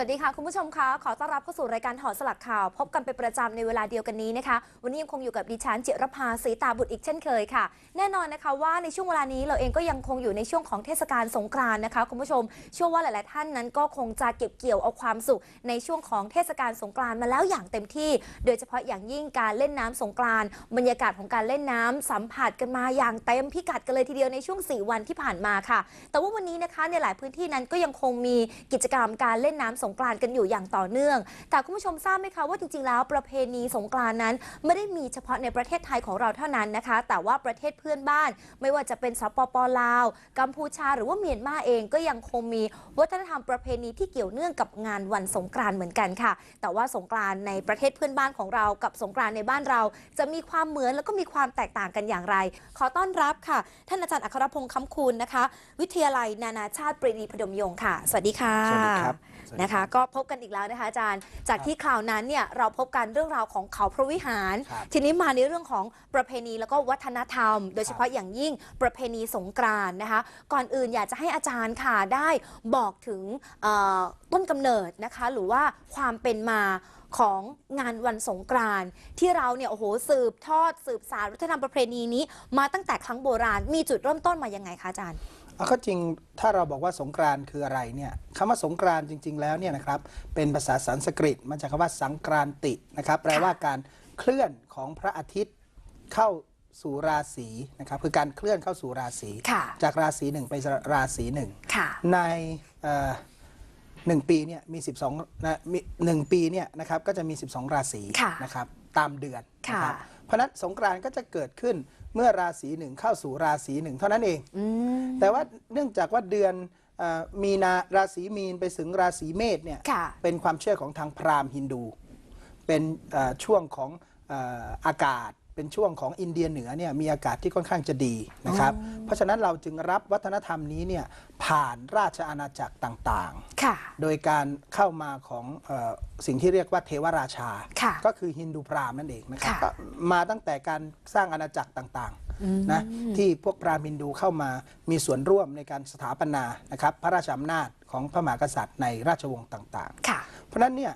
สวัสดีค่ะคุณผู้ชมคะขอต้อนรับเข้าสู่รายการถอดสลักข่าว พบกันเป็นประจำในเวลาเดียวกันนี้นะคะ วันนี้ยังคงอยู่กับดิฉันจิรภาศรีตาบุตรอีกเช่นเคยค่ะ แน่นอนนะคะว่าในช่วงเวลานี้เราเองก็ยังคงอยู่ในช่วงของเทศกาลสงกรานต์นะคะคุณผู้ชมเชื่อว่าหลาย ๆ ท่านนั้นก็คงจะเก็บเกี่ยวเอาความสุขในช่วงของเทศกาลสงกรานต์มาแล้วอย่างเต็มที่ โดยเฉพาะอย่างยิ่งการเล่นน้ำสงกรานต์บรรยากาศของการเล่นน้ำสัมผัสกันมาอย่างเต็มพิกัดกันเลยทีเดียวในช่วง 4 วันที่ผ่านมาค่ะ แต่ว่าวันนี้นะคะในหลายพื้นที่นั้นก็ยังคงมีกิจกรรมการเล่นน้ำสงงกรานต์กันอยู่อย่างต่อเนื่อง แต่คุณผู้ชมทราบไหมคะว่าจริงๆแล้วประเพณีสงกรานต์นั้น ไม่ได้มีเฉพาะในประเทศไทยของเราเท่านั้นนะคะ แต่ว่าประเทศเพื่อนบ้าน ไม่ว่าจะเป็นสปปลาว กัมพูชาหรือว่าเมียนมาเองก็ยังคงมีวัฒนธรรมประเพณีที่เกี่ยวเนื่องกับงานวันสงกรานต์เหมือนกันค่ะ แต่ว่าสงกรานต์ในประเทศเพื่อนบ้านของเรากับสงกรานต์ในบ้านเรา จะมีความเหมือนแล้วก็มีความแตกต่างกันอย่างไร ขอต้อนรับค่ะ ท่านอาจารย์อัครพงษ์คำคูณนะคะ วิทยาลัยนานาชาติปรีดีพดมยงค์ค่ะ สวัสดีค่ะ สวัสดีครับ นะคะ ก็พบกันอีกแล้วนะคะอาจารย์ จากที่คราวนั้นเนี่ยเราพบกันเรื่องราวของเขาพระวิหาร ครับ ทีนี้มาในเรื่องของประเพณีแล้วก็วัฒนธรรม โดยเฉพาะอย่างยิ่งประเพณีสงกรานต์นะคะ ก่อนอื่นอยากจะให้อาจารย์ค่ะได้บอกถึงเอ่อต้นกำเนิดนะคะ หรือว่าความเป็นมาของงานวันสงกรานต์ที่เราเนี่ยโอ้โหสืบทอดสืบสานวัฒนธรรมประเพณีนี้ มาตั้งแต่ครั้งโบราณมีจุดเริ่มต้นมายังไงคะอาจารย์ เอาเข้าจริงถ้าเราบอกว่าสงกรานต์คืออะไรเนี่ยคำว่าสงกรานต์จริง ๆ แล้วเนี่ยนะครับเป็นภาษาสันสกฤตมาจากคำว่าสังกรานตินะครับแปลว่าการเคลื่อนของพระอาทิตย์เข้าสู่ราศีนะครับคือการเคลื่อนเข้าสู่ราศีค่ะจากราศีหนึ่งไปราศีหนึ่งค่ะในเอ่อหนึ่งปีเนี่ยมี12นะมีหนึ่งปีเนี่ยนะครับก็จะมี 12 ราศีค่ะนะครับตามเดือนค่ะนะครับเพราะฉะนั้นสงกรานต์ก็จะเกิดขึ้น เมื่อราศีหนึ่งเข้าสู่ราศีหนึ่งเท่านั้นเองอืมแต่ว่าเนื่องจากว่าเดือนเออมีนาราศีมีนไปถึงราศีเมษเนี่ยค่ะเป็นความเชื่อของทางพราหมณ์ฮินดู เป็นเอ่อช่วงของเอ่ออากาศ เป็นช่วงของอินเดียเหนือเนี่ยมีอากาศที่ค่อนข้างจะดีนะครับ เพราะฉะนั้นเราจึงรับวัฒนธรรมนี้เนี่ยผ่านราชอาณาจักรต่างค่ะ ๆ โดยการเข้ามาของเออสิ่งที่เรียกว่าเทวราชา ค่ะก็คือฮินดูพราหมณ์นั่นเองนะครับค่ะก็มาตั้งแต่การสร้างอาณาจักรต่างๆนะที่พวกพราหมณ์ฮินดูเข้ามามีส่วนร่วมในการสถาปนานะครับพระราชอำนาจของพระมหากษัตริย์ในราชวงศ์ต่างๆ ค่ะ เพราะฉะนั้นเนี่ย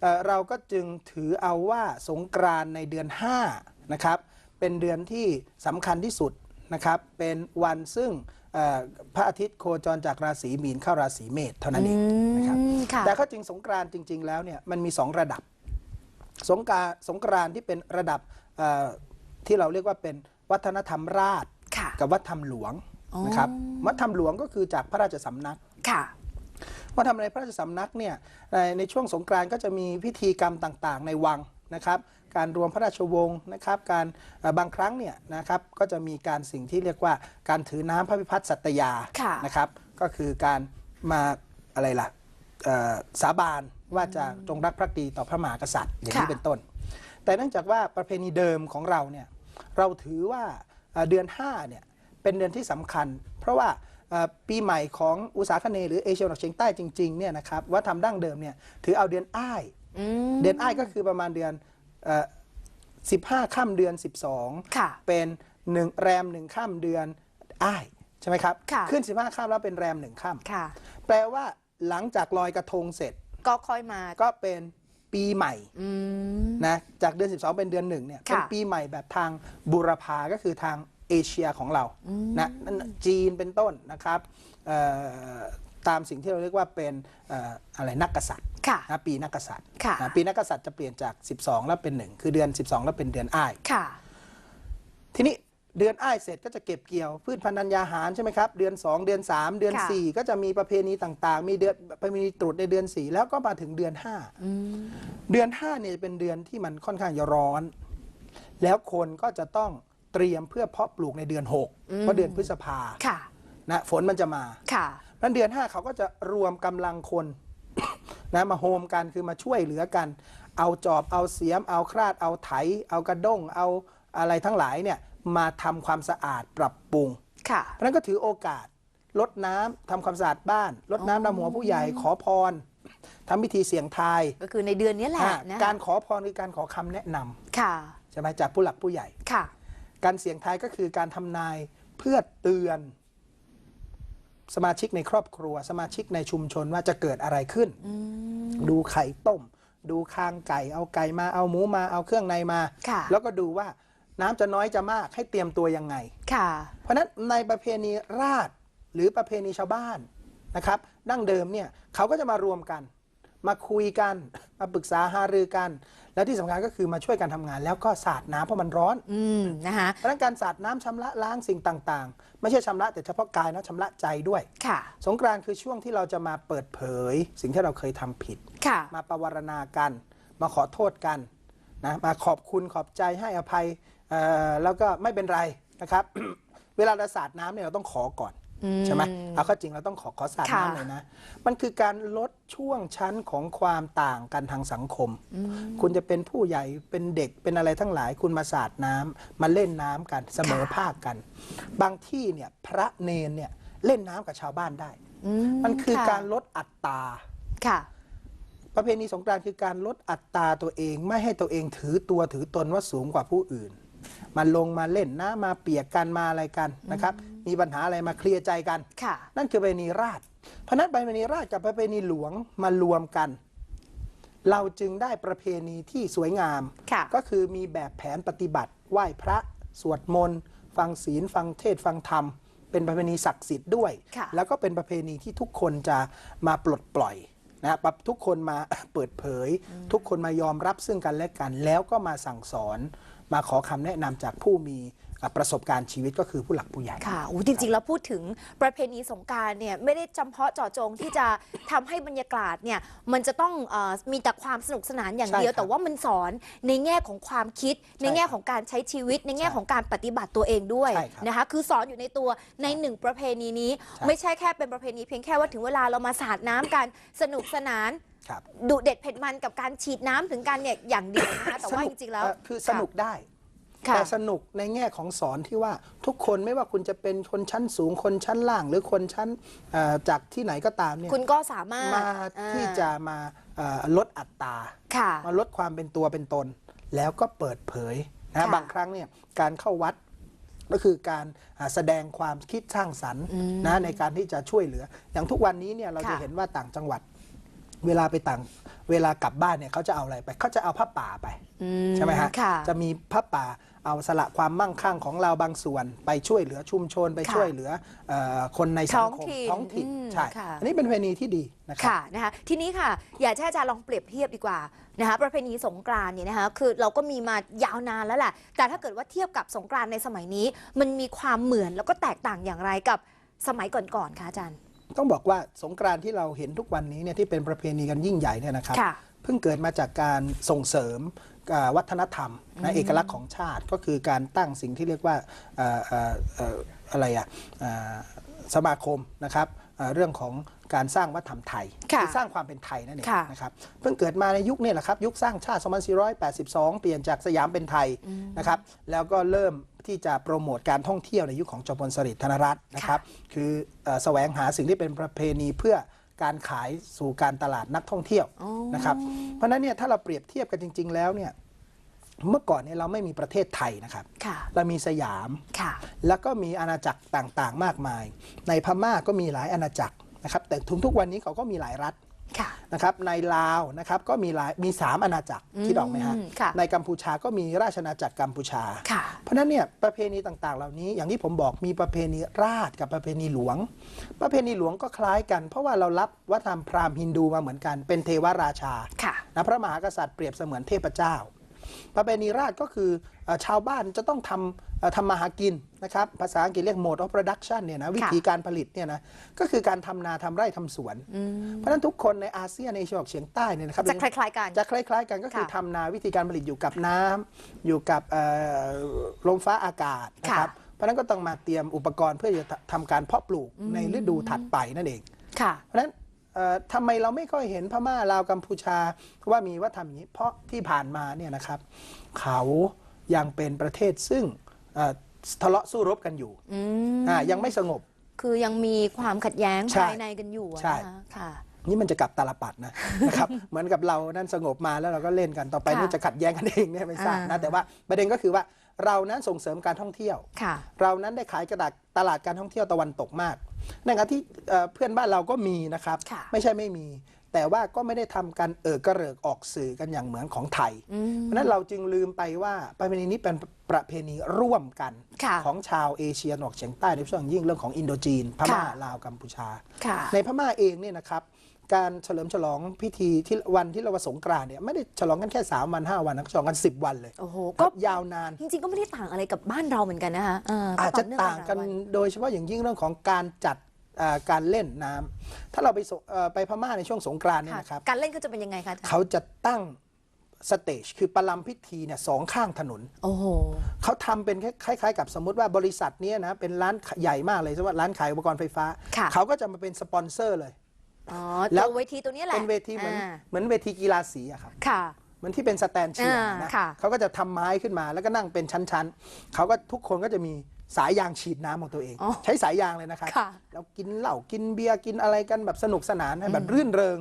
เอ่อเราก็จึงถือเอาว่าสงกรานต์ในเดือน 5 นะครับ เป็นเดือนที่สำคัญที่สุดนะครับ เป็นวันซึ่งเอ่อพระอาทิตย์โคจรจากราศีมีนเข้าราศีเมษเท่านั้นเองนะครับอืมค่ะแต่ก็จริงสงกรานต์จริง ๆ แล้วเนี่ยมันมี 2 ระดับ สงกรานต์สงกรานต์ที่เป็นระดับเอ่อที่เราเรียกว่าเป็นวัฒนธรรมราชค่ะกับวัฒนธรรมหลวงนะครับ วัฒนธรรมหลวงก็คือจากพระราชสำนักค่ะว่าทำในพระราชสำนักเนี่ยในในช่วงสงกรานต์ก็จะมีพิธีกรรมต่างๆ ในวัง นะครับการรวมพระราชวงศ์นะครับการเอ่อบางครั้งเนี่ยนะครับก็จะมีการสิ่งที่เรียกว่าการถือน้ำพระพิพัฒน์สัตยาค่ะนะครับก็คือการมาอะไรล่ะเอ่อสาบานว่าจะจงรักภักดีต่อพระมหากษัตริย์อย่างนี้ค่ะเป็นต้น แต่เนื่องจากว่าประเพณีเดิมของเราเนี่ยเราถือว่าเอ่อเดือน5เนี่ยเป็นเดือนที่สำคัญ เพราะว่าเอ่อปีใหม่ของอุตสาคเนย์หรือเอเชียตะวันออกเฉียงใต้จริงๆเนี่ยนะครับว่าทำดั้งเดิมเนี่ยถือเอาเดือนอ้าย อืม เดือนอ้ายก็คือประมาณเดือนเอ่อ15ค่ำเดือน 12 ค่ะเป็นหนึ่งแรมหนึ่งค่ำเดือนอ้ายใช่ไหมครับ ค่ะ ขึ้น 15ค่ำแล้วเป็นแรมหนึ่งค่ค่ะำแปลว่าหลังจากลอยกระทงเสร็จก็ค่อยมาก็เป็นปีใหม่ อืม นะจากเดือน 12 เป็นเดือนหนึ่งเนี่ยค่ะเป็นปีใหม่แบบทางบุรพาก็คือทางเอเชียของเรานะนั่นจีนเป็นต้นนะครับเอ่อ ตามสิ่งที่เราเรียกว่าเป็นเอ่ออะไรนักกษัตริย์ค่ะนะปีนักกษัตริย์ค่ะนะปีนักกษัตริย์จะเปลี่ยนจาก 12 แล้วเป็น 1 คือเดือน 12 แล้วเป็นเดือนอ้ายค่ะทีนี้เดือนอ้ายเสร็จก็จะเก็บเกี่ยวพืชพันธุ์ธัญญาหารใช่ไหมครับ เดือน 2 เดือน 3 เดือนค่ะ4ก็จะมีประเพณีต่างๆ มีเดือนประเพณีตรุษในเดือน 4 แล้วก็มาถึงเดือน 5 เดือน5เนี่ยเป็นเดือนที่มันค่อนข้างจะร้อน แล้วคนก็จะต้องเตรียมเพื่อเพาะปลูกในเดือน 6 เพราะเดือนพฤษภาค่ะนะฝนมันจะมาค่ะ นั้นเดือน 5 เขาก็จะรวมกำลังคนนะมาโฮมกันคือมาช่วยเหลือกัน เอาจอบเอาเสียม เอาคราด เอาไถ เอากระด้ง เอาอะไรทั้งหลายเนี่ยมาทำความสะอาดปรับปรุงค่ะเพราะฉะนั้นก็ถือโอกาสลดน้ำทำความสะอาดบ้านลดน้ำดำหัวผู้ใหญ่ขอพรทำพิธีเสี่ยงทาย ก็คือในเดือนนี้แหละอะนะการขอพรคือการขอคำแนะนำค่ะใช่ไหมจากผู้หลักผู้ใหญ่ค่ะ การเสี่ยงทายก็คือการทำนายเพื่อเตือน สมาชิกในครอบครัว สมาชิกในชุมชนว่าจะเกิดอะไรขึ้น ดูไข่ต้ม ดูคางไก่ เอาไก่มาเอาหมูมาเอาเครื่องในมาค่ะแล้วก็ดูว่าน้ำจะน้อยจะมากให้เตรียมตัวยังไงค่ะ เพราะฉะนั้นในประเพณีราษฎรหรือประเพณีชาวบ้านนะครับ ดั้งเดิมเนี่ยเขาก็จะมารวมกัน มาคุยกัน มาปรึกษาหารือกัน และที่สำคัญก็คือมาช่วยกันทำงาน แล้วก็สาดน้ำเพราะมันร้อนอืมนะคะเพราะฉะนั้นการสาดน้ำชำระล้างสิ่งต่างๆ ไม่ใช่ชำระแต่เฉพาะกายนะชำระใจด้วยค่ะ สงกรานต์คือช่วงที่เราจะมาเปิดเผย สิ่งที่เราเคยทำผิดค่ะมาประวารณากัน มาขอโทษกันนะมาขอบคุณขอบใจให้อภัยเอ่อแล้วก็ไม่เป็นไรนะครับ เวลาเราสาดน้ำเนี่ยเราต้องขอก่อน ใช่ไหมเอาเข้าจริงเราต้องขอขอสาดค่ะน้ำเลยนะ มันคือการลดช่วงชั้นของความต่างกันทางสังคม คุณจะเป็นผู้ใหญ่เป็นเด็กเป็นอะไรทั้งหลาย คุณมาสาดน้ำมาเล่นน้ำกันเสมอภาคกัน บางที่เนี่ยพระเนนเนี่ยเล่นน้ำกับชาวบ้านได้อืมันคือค่ะการลดอัตราค่ะประเพณีสงกรานต์คือการลดอัตราตัวเองไม่ให้ตัวเองถือตัวถือตนว่าสูงกว่าผู้อื่น มาลงมาเล่นน้ำมาเปียกกันมาอะไรกันนะครับมีปัญหาอะไรมาเคลียร์ใจกัน ค่ะ นั่นคือประเพณีราษฎรเพราะฉะนั้นประเพณีราษฎรกับประเพณีหลวงมารวมกัน เราจึงได้ประเพณีที่สวยงาม ค่ะ ก็คือมีแบบแผนปฏิบัติ ไหว้พระสวดมนต์ ฟังศีล ฟังเทศน์ฟังธรรม เป็นประเพณีศักดิ์สิทธิ์ด้วย ค่ะ แล้วก็เป็นประเพณีที่ทุกคนจะมาปลดปล่อยนะปรับทุกคนมา เปิดเผย ทุกคนมายอมรับซึ่งกันและกัน แล้วก็มาสั่งสอน มาขอคำแนะนำจากผู้มีอะประสบการณ์ชีวิตก็คือผู้หลักผู้ใหญ่ค่ะอู้จริงๆ แล้วพูดถึงประเพณีสงกรารเนี่ยไม่ได้จำเพาะเจาะจงที่จะทำให้บรรยากาศเนี่ยมันจะต้องเออมีแต่ความสนุกสนานอย่างใช่เดียวครับแต่ว่ามันสอนในแง่ของความคิด ในแง่ของการใช้ชีวิต ในแง่ของการปฏิบัติตัวเองด้วยใช่ครับนะคะคือสอนอยู่ในตัวในหนึ่งประเพณีนี้ใช่ไม่ใช่แค่เป็นประเพณีเพียงแค่ว่าถึงเวลาเรามาสาดน้ำกันสนุกสนานครับ ดุเด็ดเผ็ดมันกับการฉีดน้ำถึงกันเนี่ยอย่างเดียวนะคะแต่ว่าสจนุกริงๆแล้วเอ่อคือสนุกได้ค่ะแต่สนุกในแง่ของสอนที่ว่าทุกคนไม่ว่าคุณจะเป็นคนชั้นสูงคนชั้นล่าง หรือคนชั้นเอ่อจากที่ไหนก็ตามเนี่ยคุณก็สามารถมาอ่ที่จะมาเอ่อลดอัตราค่ะมาลดความเป็นตัวเป็นตน แล้วก็เปิดเผยนะค่ะบางครั้งเนี่ยการเข้าวัดก็คือการอ่าแสดงความคิดสร้างสรรค์นะในการที่จะช่วยเหลือ อย่างทุกวันนี้เนี่ยเราจะค่ะเห็นว่าต่างจังหวัด เวลาไปต่างเวลากลับบ้านเนี่ยเขาจะเอาอะไรไปเขาจะเอาผ้าป่าไปอืใช่ไหมฮะค่ะจะมีพระป่าเอาสละความมั่งคั่งของเราบางส่วน ไปช่วยเหลือชุมชนไปค่ะช่วยเหลือเออคนในสังคมท้องถิ่นท้องถิ่นอืมใช่ค่ะ อันนี้เป็นประเพณีที่ดีนะครับ ค่ะนะคะทีนี้ค่ะ อยากให้อาจารย์ลองเปรียบเทียบดีกว่านะคะประเพณีสงกรานต์เนี่ยนะคะคือเราก็มีมายาวนานแล้วแหละแต่ถ้าเกิดว่าเทียบกับสงกรานต์ในสมัยนี้ มันมีความเหมือนแล้วก็แตกต่างอย่างไรกับสมัยก่อนๆคะอาจารย์ ต้องบอกว่าสงกรานต์ที่เราเห็นทุกวันนี้เนี่ยที่เป็นประเพณีกันยิ่งใหญ่เนี่ยนะครับ ค่ะเพิ่งเกิดมาจากการส่งเสริมอ่าวัฒนธรรมนะเอกลักษณ์ของชาติก็คือการตั้งสิ่งที่เรียกว่าเอ่อเอ่อเอ่ออะไรอะอ่าสมาคมนะครับอ่าเรื่องของการสร้างวัฒนธรรมไทยค่ะอสร้างความเป็นไทยนั่นเองค่ะ นะครับเพิ่งเกิดมาในยุคนี้แหละครับยุคสร้างชาติ 2482 เปลี่ยนจากสยามเป็นไทยนะครับแล้วก็เริ่ม ที่จะโปรโมทการท่องเที่ยวในยุคของจอมพลสฤษดิ์ธนรัตน์นะครับ คือเอ่อแสวงหาสิ่งที่เป็นประเพณีเพื่อการขายสู่การตลาดนักท่องเที่ยวอ๋อนะครับ เพราะฉะนั้นเนี่ยถ้าเราเปรียบเทียบกันจริง ๆ แล้วเนี่ยเมื่อก่อนเนี่ยเราไม่มีประเทศไทยนะครับค่ะเรามีสยามค่ะแล้วก็มีอาณาจักรต่างๆ มากมาย ในพม่าก็มีหลายอาณาจักรนะครับ แต่ทุกทุกวันนี้เขาก็มีหลายรัฐค่ะ นะครับในลาวนะครับก็มีหลายมีสามอาณาจักรที่ดอกไหมฮะอืมค่ะ ในกัมพูชาก็มีราชอาณาจักรกัมพูชา ค่ะ เพราะฉะนั้นเนี่ยประเพณีต่างๆ เหล่านี้อย่างที่ผมบอกมีประเพณีราชกับประเพณีหลวง ประเพณีหลวงก็คล้ายกัน เพราะว่าเรารับวัฒนธรรมพราหมณ์ฮินดูมาเหมือนกันเป็นเทวราชาค่ะ นะพระมหากษัตริย์เปรียบเสมือนเทพเจ้า ประเพณีราชก็คือเอ่อชาวบ้านจะต้องทำเอ่อทำมาหากินนะครับภาษาอังกฤษเรียก mode of production เนี่ยนะวิธีการผลิตเนี่ยนะก็คือการทำนาทำไร่ทำสวน เพราะฉะนั้นทุกคนในอาเซียนในเอเชียตะวันออกเฉียงใต้เนี่ยนะครับจะคล้ายๆกันจะคล้ายๆกันก็คือค่ะทำนาวิธีการผลิตอยู่กับน้ำอยู่กับเอ่อลมฟ้าอากาศนะครับค่ะเพราะฉะนั้นก็ต้องมาเตรียมอุปกรณ์เพื่อจะทำการเพาะปลูกในฤดูถัดไปนั่นเองค่ะเพราะฉะนั้นเอ่อ ทำไมเราไม่ค่อยเห็นพม่าลาวกัมพูชาว่ามีวัฒนธรรมอย่างนี้ เพราะที่ผ่านมาเนี่ยนะครับ เขายังเป็นประเทศซึ่งเอ่อทะเลาะสู้รบกันอยู่อืมอ่ายังไม่สงบ คือยังมีความขัดแย้งใช่ภายในกันอยู่อะใช่นะคะค่ะนี่มันจะกลับตาลปัดนะนะครับ เหมือนกับเรานั่นสงบมาแล้วเราก็เล่นกันต่อไปค่ะนี่จะขัดแย้งกันเองเนี่ยไม่ทราบอ่านะแต่ว่าประเด็นก็คือว่า เรานั้นส่งเสริมการท่องเที่ยวค่ะเรานั้นได้ขายกระดาษตลาดการท่องเที่ยวตะวันตกมากในขณะที่เอ่อเพื่อนบ้านเราก็มีนะครับค่ะไม่ใช่ไม่มี แต่ว่าก็ไม่ได้ทำการเออกระเริกออกสื่อกันอย่างเหมือนของไทยอืมเพราะฉะนั้นเราจึงลืมไปว่าประเพณีนี้เป็นประเพณีร่วมกันค่ะของชาวเอเชียตะวันออกเฉียงใต้โดยเฉพาะอย่างยิ่งเรื่องของอินโดจีน พม่าค่ะลาวกัมพูชาค่ะในพม่าเองเนี่ยนะครับ การเฉลิมฉลองพิธีที่วันที่เราว่าสงกรานต์เนี่ยไม่ได้ฉลองกันแค่ 3 วัน 5 วันนะฉลองกัน 10 วันเลยโอ้โหก็ก็ยาวนาน จริงๆ ก็ไม่ได้ต่างอะไรกับบ้านเราเหมือนกันนะคะเออก็อาจจะเนื่ต่างกันหลยวัโดยเฉพาะอย่างยิ่งเรื่องของการจัดอ่าการเล่นน้ำถ้าเราไปสเอ่อไปพม่าในช่วงสงกรานต์เนี่ยค่ะนะครับการเล่นก็จะเป็นยังไงคะอาจารย์เขาจะตั้งสเตจคือประลำพิธีเนี่ยสองข้างถนน โอ้โหเขาทำเป็นคล้ายๆ กับสมมติว่าบริษัทเนี้นะเป็นร้านใหญ่มากเลยสมมติว่าร้านขายอุปกรณ์ไฟฟ้าค่ะเขาก็จะมาเป็นสปอนเซอร์เลย อ๋อแล้ตัววเวทีตัวนี้แหละเป็นเวทีเหมือนอ่าเหมือนเวทีกีฬาสีอะครับค่ะ เหมือนที่เป็นสแตนเชียร์อ่านะค่ะ เขาก็จะทำไม้ขึ้นมาแล้วก็นั่งเป็นชั้นๆเขาก็ทุกคนก็จะมีสายยางฉีดน้ำของตัวเอง อ๋อใช้สายยางเลยนะครับค่ะแล้วกินเหล้ากินเบียร์กินอะไรกันแบบสนุกสนานให้แบบรื่นเริง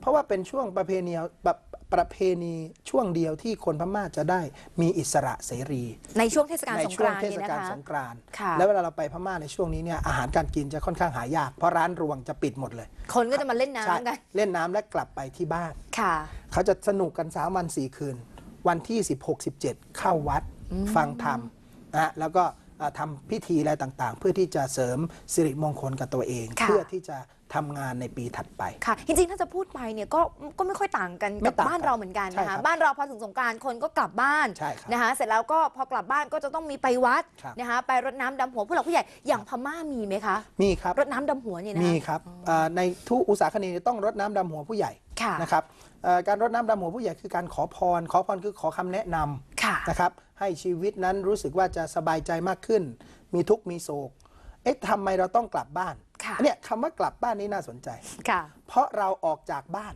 เพราะว่าเป็นช่วงประเพณีแบบ ประเพณีช่วงเดียวที่คนพม่าจะได้มีอิสระเสรี ในช่วงเทศกาลในสงกช่วงรานต์เทนี่ศนะกาลคะสงกรานต์ค่ะแล้วเวลาเราไปพม่าในช่วงนี้เนี่ยอาหารการกินจะค่อนข้างหายาก เพราะร้านรวงจะปิดหมดเลยคนก็จะมาเล่นใช่น้ำกัน เล่นน้ำและกลับไปที่บ้าน ค่ะ เขาจะสนุกกันสามวันสี่คืน วันที่ 16 17 เข้าวัดฟังธรรมนะฮะแล้วก็ อ่าทำพิธีอะไรต่างๆ เพื่อที่จะเสริมสิริมงคลกับตัวเองค่ะเพื่อที่จะทำงานในปีถัดไปค่ะ จริงๆ ถ้าจะพูดไปเนี่ยก็ก็ไม่ค่อยต่างกันไม่กับต่างกันบ้านเราเหมือนกันใช่นะครัคะบบ้านเราพอถึงสงกรารคนก็กลับบ้านใช่ครับนะคะเสร็จแล้วก็พอกลับบ้านก็จะต้องมีไปวัดครับนะคะไปรดน้ำดำหัวผู้หลักผู้ใหญ่อย่างพม่ามีไหมคะมีครับรดน้ำดำหัวเนี่ยนะมีคะครับอ่าในทุกอุตสาคเนย์ต้องรดน้ำดำหัวผู้ใหญ่ค่ะนะครับเอ่อ การรดน้ำดำหัวผู้ใหญ่คือการขอพร ขอพรคือขอคำแนะนำค่ะนะครับให้ชีวิตนั้นรู้สึกว่าจะสบายใจมากขึ้น มีทุกข์มีโศก เอ๊ะทำไมเราต้องกลับบ้านค่ะเนี่ยคำว่ากลับบ้านนี่น่าสนใจค่ะเพราะเราออกจากบ้าน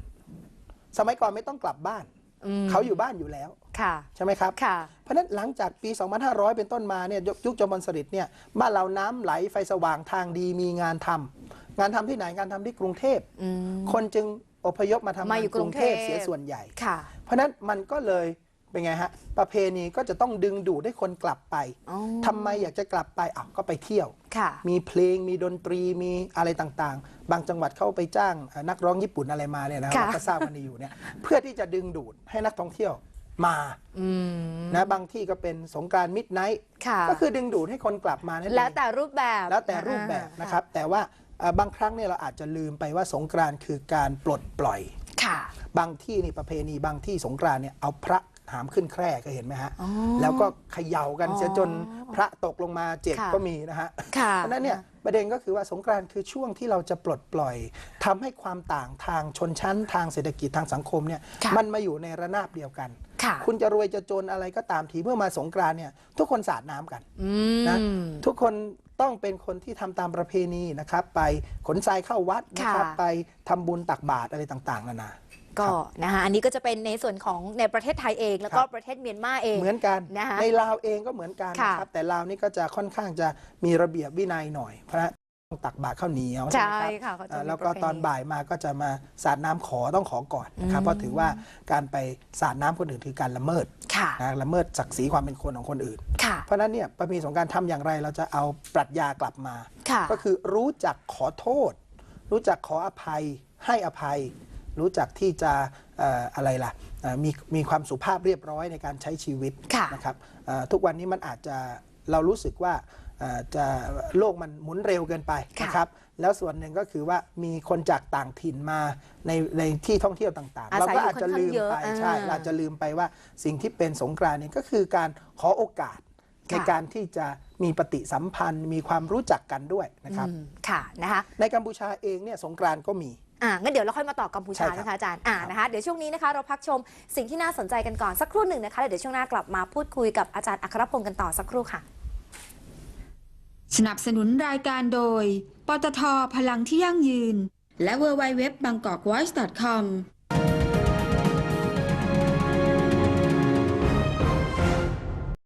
สมัยก่อนไม่ต้องกลับบ้านอืมเขาอยู่บ้านอยู่แล้วค่ะใช่ไหมครับค่ะเพราะฉะนั้นหลังจากปี 2500 เป็นต้นมาเนี่ยยุคยุคจอมพลสฤษดิ์เนี่ยบ้านเราน้ำไหลไฟสว่างทางดีมีงานทำงานทำที่ไหนงานทำที่กรุงเทพอืมคนจึง อพยพมาทำงามานอยู่กรุงเทพกรุงเทพเสียส่วนใหญ่ค่ะเพราะฉะนั้นมันก็เลยเป็นไงฮะ ประเพณีก็จะต้องดึงดูดให้คนกลับไปอ๋อทำไมอยากจะกลับไปอ้าวก็ไปเที่ยวค่ะมีเพลงมีดนตรีมีอะไรต่างๆ บางจังหวัดเข้าไปจ้างเอ่อนักร้องญี่ปุ่นอะไรมาเนี่ยนะค่ะเราก็ทราบกันดีอยู่เนี่ยเพื่อที่จะดึงดูดให้นักท่องเที่ยวมาอืมนะบางที่ก็เป็นสงกรานมิดไนท์ค่ะก็คือดึงดูดให้คนกลับมานั่นเองแล้วแต่รูปแบบแล้วแต่รูปแบบนะครับ แต่ว่าเอ่อ บางครั้งเนี่ยเราอาจจะลืมไปว่าสงกรานต์คือการปลดปล่อย ค่ะ บางที่นี่ประเพณีบางที่สงกรานต์เนี่ยเอาพระหามขึ้นแคร่ก็เห็นไหมฮะ อ๋อแล้วก็เขย่ากันอ๋อเสียจนพระตกลงมาเจ็บค่ะ ก็มีนะฮะ ค่ะ เพราะฉะนั้นเนี่ยประเด็นก็คือว่าสงกรานต์คือช่วงที่เราจะปลดปล่อยทำให้ความต่างทางชนชั้นทางเศรษฐกิจทางสังคมเนี่ยค่ะ มันมาอยู่ในระนาบเดียวกัน ค่ะคุณจะรวยจะจนอะไรก็ตามทีเมื่อมาสงกรานต์เนี่ยทุกคนสาดน้ำกันอืนะมทุกคน ต้องเป็นคนที่ทำตามประเพณีนะครับ ไปขนทรายเข้าวัดนะครับค่ะไปทำบุญตักบาตรอะไรต่างๆนานาก็นะคะอันนี้ก็จะเป็นในส่วนของในประเทศไทยเอง แล้วก็ครับประเทศเมียนมาเองเหมือนกันนะคะในลาวเองก็เหมือนกันค่ะนะครับแต่ลาวนี่ก็จะค่อนข้างจะมีระเบียบวินัยหน่อยเพราะฉะนั้น ต้องตักบาตรข้าวเหนียวใช่ไหมครับค่ะเขาจะอ่ามีแล้วก็ประเพณี ตอนบ่ายมาก็จะมาสาดน้ำขอต้องขอก่อนนะครับอืมเพราะถือว่าการไปสาดน้ำคนอื่นคือการละเมิดค่ะ นะละเมิดศักดิ์ศรีความเป็นคนของคนอื่น ค่ะ เพราะฉะนั้นเนี่ยประเพณีสงกรารทำอย่างไรเราจะเอาปรัชญากลับมา ค่ะ ก็คือรู้จักขอโทษ รู้จักขออภัย ให้อภัย รู้จักที่จะเอ่ออะไรล่ะเอ่อมีมีความสุภาพเรียบร้อยในการใช้ชีวิตค่ะนะครับเอ่อทุกวันนี้มันอาจจะเรารู้สึกว่าเอ่อ จะโลกมันหมุนเร็วเกินไปค่ะนะครับแล้วส่วนหนึ่งก็คือว่ามีคนจากต่างถิ่นมาในในที่ท่องเที่ยวต่างๆอาเราศัยก็อยู่อาจจะลืมไปค่อนข้างเยอะใช่อ่าเราจะลืมไปว่าสิ่งที่เป็นสงกรานต์นี่ก็คือการขอโอกาสในค่ะการที่จะมีปฏิสัมพันธ์ มีความรู้จักกันด้วยนะครับอืมค่ะนะคะในกัมพูชาเองเนี่ยสงกรานต์ก็มีอ่างั้นเดี๋ยวเราค่อยมาต่อกัมพูชาใช่ครับนะคะอาจารย์อ่านะคะเดี๋ยวช่วงนี้นะคะเราพักชมสิ่งที่น่าสนใจกันก่อนสักครู่หนึ่งนะคะแล้วเดี๋ยวช่วงหน้ากลับมาพูดคุยกับอาจารย์อัครพงศ์กันต่อสักครู่ค่ะ สนับสนุนรายการโดย ปตทพลังที่ยั่งยืน และ w w w b a n g k o k w a t c h c o m